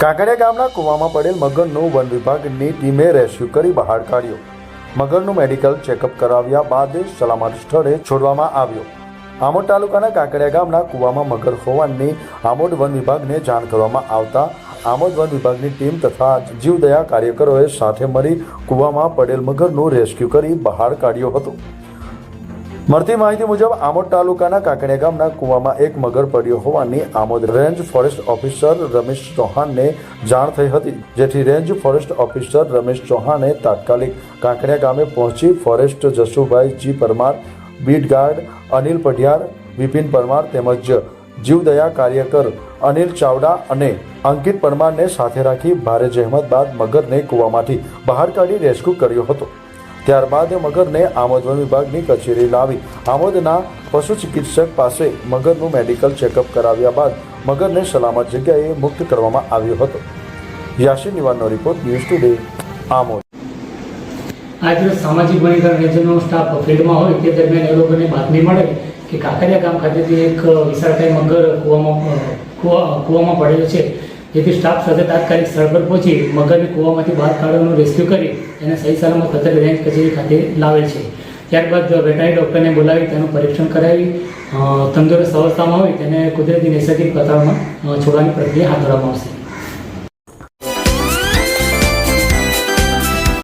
કાંકરિયા ગામના કૂવામાં પડેલ મગરનો વન વિભાગની ટીમે રેસ્ક્યુ કરી બહાર કાઢ્યો. મગરનું મેડિકલ ચેકઅપ કરાવ્યા બાદ સલામત સ્થળે છોડવામાં આવ્યો. આમોદ તાલુકાના કાંકરિયા ગામના કૂવામાં મગર હોવાની આમોદ વન વિભાગને જાણ કરવામાં આવતા આમોદ વન વિભાગની ટીમ તથા જીવદયા કાર્યકરોએ સાથે મળી કૂવામાં પડેલ મગરનું રેસ્ક્યુ કરી બહાર કાઢ્યો હતો. મળતી માહિતી મુજબ, આમોદ તાલુકાના કાંકરિયા ગામના કૂવામાં એક મગર પડ્યો હોવાની Amod range forest officer Ramesh ચૌહાણને જાણ થઈ હતી. જેથી રેન્જ ફોરેસ્ટ ઓફિસર રમેશ ચૌહાણે તાત્કાલિક કાંકરિયા ગામે પહોંચી forest Jasubhai G Parmar beat guard Anil Padhiyar, Vipin Parmar તેમજ જીવદયા કાર્યકર અનિલ ચાવડા અને અંકિત પરમારને સાથે રાખી ભારે જહેમત બાદ મગરને કૂવામાંથી બહાર કાઢી રેસ્ક્યુ કર્યો હતો. ત્યારબાદ મગરને આમોદ વન વિભાગની કચેરી લાવી. આમોદના પશુ ચિકિત્સક પાસે મગરનું મેડિકલ ચેકઅપ કરાવ્યા બાદ મગરને સલામત જગ્યાએ મુક્ત કરવામાં આવ્યો હતો. યાસીન નિવાનનો રિપોર્ટ ન્યૂઝ ટુડે, આમોદ. આજરોજ સામાજિક વનીકરણ રેન્જનો સ્ટાફ ફિલ્ડમાં હોય તે દરમિયાન એ લોકોને બાતમી મળે કે કાંકરિયા ગામ ખાતેથી એક વિશાળકાય મગર કૂવામાં કૂવા, કૂવામાં પડેલો છે. જેથી સ્ટાફ સાથે તાત્કાલિક સ્થળ પર પહોંચી મગરને કૂવામાંથી બહાર કાઢવાનું રેસ્ક્યુ કરી એને સહી સલામત ખતર રેન્જ કચેરી ખાતે લાવેલ છે. ત્યારબાદ વેટાઈ ડૉક્ટરને બોલાવી તેનું પરીક્ષણ કરાવી તંદુરસ્ત અવસ્થામાં હોય તેને કુદરતી નૈસર્ગિક અ, છોડવાની પ્રક્રિયા હાથ ધરવામાં આવશે.